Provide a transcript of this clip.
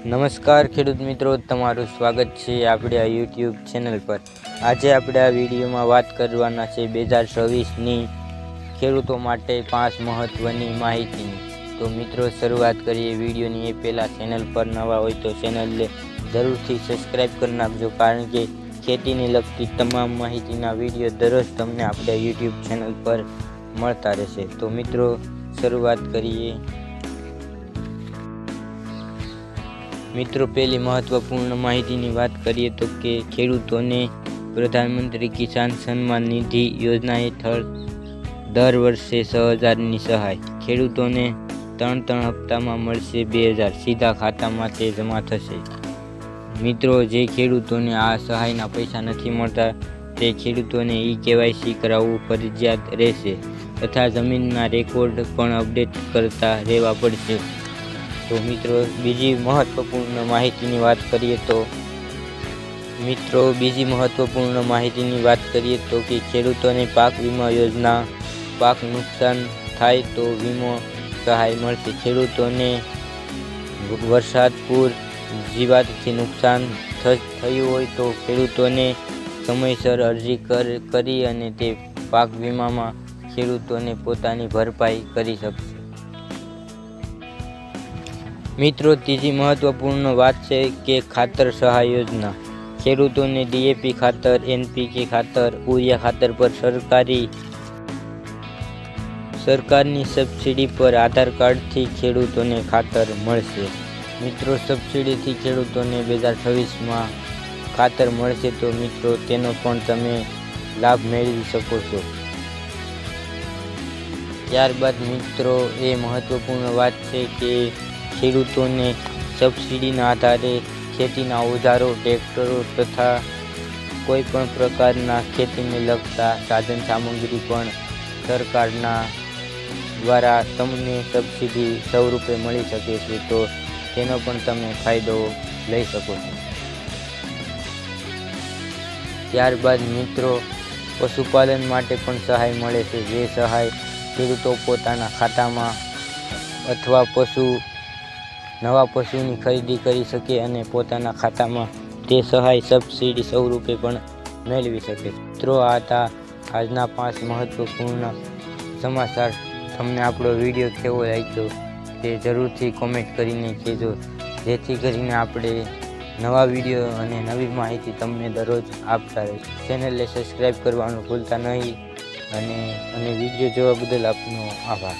નમસ્કાર ખેડૂત મિત્રો, તમારું સ્વાગત છે આપણે આ યુટ્યુબ ચેનલ પર. આજે આપણે આ વિડીયોમાં વાત કરવાના છે બે હજાર છવ્વીસની ખેડૂતો માટે પાંચ મહત્ત્વની માહિતીની. તો મિત્રો, શરૂઆત કરીએ વિડીયોની. એ પહેલાં ચેનલ પર નવા હોય તો ચેનલને જરૂરથી સબસ્ક્રાઈબ કરી નાખજો, કારણ કે ખેતીને લગતી તમામ માહિતીના વીડિયો દરરોજ તમને આપણે યુટ્યુબ ચેનલ પર મળતા રહેશે. તો મિત્રો, શરૂઆત કરીએ. મિત્રો, પહેલી મહત્વપૂર્ણ માહિતીની વાત કરીએ તો કે ખેડૂતોને પ્રધાનમંત્રી કિસાન સન્માન નિધિ યોજના હેઠળ દર વર્ષે છ હજારની સહાય. ખેડૂતોને ત્રણ ત્રણ હપ્તામાં મળશે બે હજાર. સીધા ખાતામાં તે જમા થશે. મિત્રો, જે ખેડૂતોને આ સહાયના પૈસા નથી મળતા, તે ખેડૂતોને ઈ કેવાયસી કરાવવું ફરજિયાત રહેશે તથા જમીનના રેકોર્ડ પણ અપડેટ કરતા રહેવા પડશે. તો મિત્રો, બીજી મહત્વપૂર્ણ માહિતીની વાત કરીએ તો મિત્રો, બીજી મહત્વપૂર્ણ માહિતીની વાત કરીએ તો કે ખેડૂતોને પાક વીમા યોજના, પાક નુકસાન થાય તો વીમો સહાય મળશે. ખેડૂતોને વરસાદ, પૂર, જીવાતથી નુકસાન થયું હોય તો ખેડૂતોને સમયસર અરજી કર- અને તે પાક વીમામાં ખેડૂતોને પોતાની ભરપાઈ કરી શકશે મિત્રો, ત્રીજી મહત્વપૂર્ણ વાત છે કે ખાતર સહાય યોજના. ખેડૂતોને ડીએપી ખાતર, એનપીકે ખાતર ઉરિયા ખાતર પર સરકારી સરકારની સબસિડી પર આધાર કાર્ડથી ખેડૂતોને ખાતર મળશે. મિત્રો, સબસિડીથી ખેડૂતોને બે હજાર છવ્વીસમાં ખાતર મળશે તો મિત્રો, તેનો પણ તમે લાભ મેળવી શકો છો. ત્યારબાદ મિત્રો, એ મહત્વપૂર્ણ વાત છે કે ખેડૂતોને સબસિડીના આધારે ખેતીના ઓજારો, ટ્રેક્ટરો તથા કોઈ પણ પ્રકારના ખેતીને લગતા સાધન સામગ્રી પણ સરકારના દ્વારા તમને સબસિડી સ્વરૂપે મળી શકે છે. તો તેનો પણ તમે ફાયદો લઈ શકો છો. ત્યારબાદ મિત્રો, પશુપાલન માટે પણ સહાય મળે છે. જે સહાય ખેડૂતો પોતાના ખાતામાં અથવા પશુ નવા પશુની ખરીદી કરી શકે અને પોતાના ખાતામાં તે સહાય સબસિડી સ્વરૂપે પણ મેળવી શકે. મિત્રો, આ હતા આજના પાંચ મહત્વપૂર્ણ સમાચાર. તમને આપણો વીડિયો કેવો લાગ્યો તે જરૂરથી કોમેન્ટ કરીને કહેજો. જેથી કરીને આપણે નવા વીડિયો અને નવી માહિતી તમને દરરોજ આપતા રહીશું ચેનલને સબસ્ક્રાઈબ કરવાનું ભૂલતા નહીં અને અને વીડિયો જોવા બદલ આપનો આભાર.